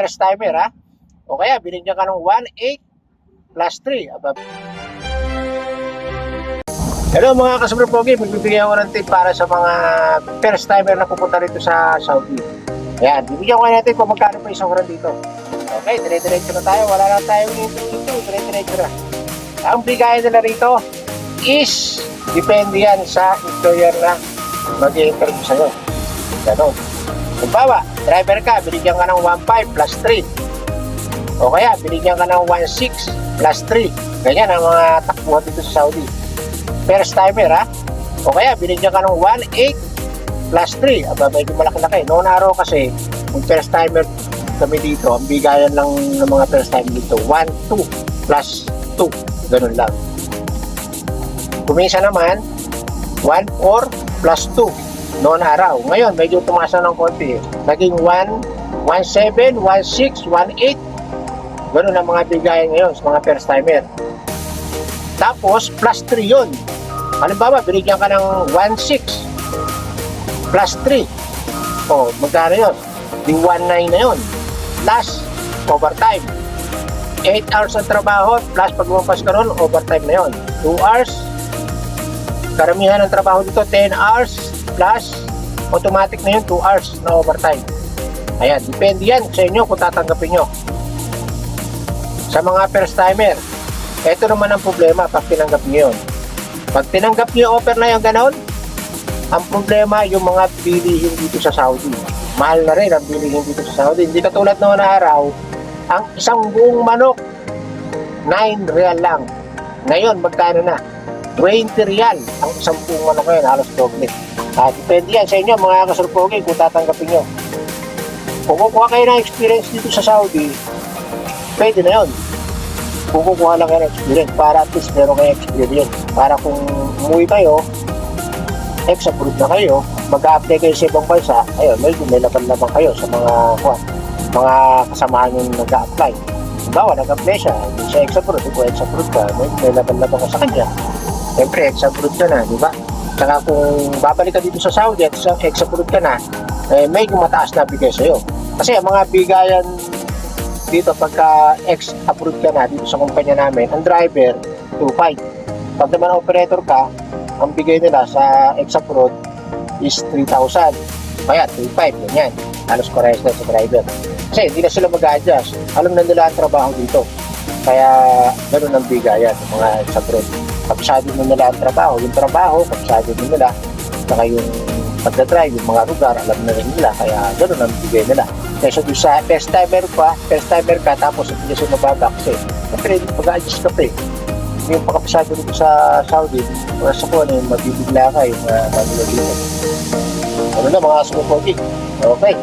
first timer ha. O kaya binigyan ka ng 1.8 plus 3. Aba. Hello mga kasubro pogi, magbibigay ako ng tip para sa mga first timer na pupunta rito sa Saudi. Ayan, bibigyan ko natin kung magkano pa isang oras dito. Okay, dire-diretso na tayo. Wala na tayong ito-ito. Dire-diretso na. Ang bigayan nila rito is depende yan sa employer na mag-i-interview sa'yo. Ganon. Kumbawa, driver ka, binigyan ka ng 1.5 plus 3. O kaya, binigyan ka ng 1.6 plus 3. Ganyan ang mga takbuhan dito sa Saudi. First timer ha. O kaya, binigyan ka ng 1.8 plus 3. Aba, medyo malaki-laki. Noon araw kasi, yung first timer kami dito, ang bigayan lang ng mga first timer dito, 1, 2 plus 2. Ganun lang. Kumisa naman, 1, 4 plus 2 noon araw. Ngayon, medyo tumasa ng konti. Naging 1, 1, 7, 1, 6, 1, 8. Ganun ang mga bigayan ngayon sa mga first timer. Tapos, plus 3 yun. Halimbawa, binigyan ka ng 1, 6 plus 3. O, magkano yun? Di 1.9 na yun. Plus, overtime. 8 hours ang trabaho, plus pag lumampas ka ron, overtime na yun. 2 hours, karamihan ng trabaho dito, 10 hours, plus, automatic na yun, 2 hours na overtime. Ayan, depende yan sa inyo kung tatanggapin nyo. Sa mga first timer, ito naman ang problema pag tinanggap nyo yun. Pag tinanggap nyo yung offer na yung ganon, ang problema yung mga bilihin dito sa Saudi. Mahal na rin ang bilihin dito sa Saudi. Hindi katulad noon na araw, ang isang buong manok, 9 real lang. Ngayon, magkano na? 20 real ang isang buong manok ngayon, halos doble. Ah, depende yan sa inyo, mga kasurpogi, kung tatanggapin nyo. Kung kukuha kayo ng experience dito sa Saudi, pwede na yun. Kung kukuha lang kayo ng experience, para at least meron kayo experience. Para kung umuwi kayo, ex-abroad na kayo, mag-a-apply kayo sa ibang bansa, ayun, may laban-laban kayo sa mga kuha, mga kasamahan yung nag-a-apply. Bawa, nag-apply siya, hindi siya ex-abroad, kung ex-abroad ka, may, may laban-laban ka sa kanya. Siyempre, ex-abroad ka na, di ba? Saka kung babalik ka dito sa Saudi at sa ex-abroad ka na, eh, medyo mataas na bigay sa'yo. Kasi ang mga bigayan dito pagka ex-abroad ka na dito sa kumpanya namin, ang driver, 2.5. Pag naman operator ka, ang bigay nila sa ex-abroad is 3,000. Kaya 3,500, ganyan. Halos correct na sa driver. Kasi hindi na sila mag-adjust. Alam na nila ang trabaho dito. Kaya ganun ang bigayan ng mga ex-abroad. Kapsado na nila ang trabaho. Yung trabaho, kapsado na nila. Saka yung pagdadrive, yung mga lugar, alam na rin nila. Kaya ganun ang bigay nila. Kaya doon sa first timer pa, first timer ka, tapos hindi siya mababa kasi siyempre mag-adjust ka pa eh yung pagkapasado dito sa Saudi, para sa kung ano yung mabibigla ka, yung uh, dito. Ano na mga sumukogi. Okay.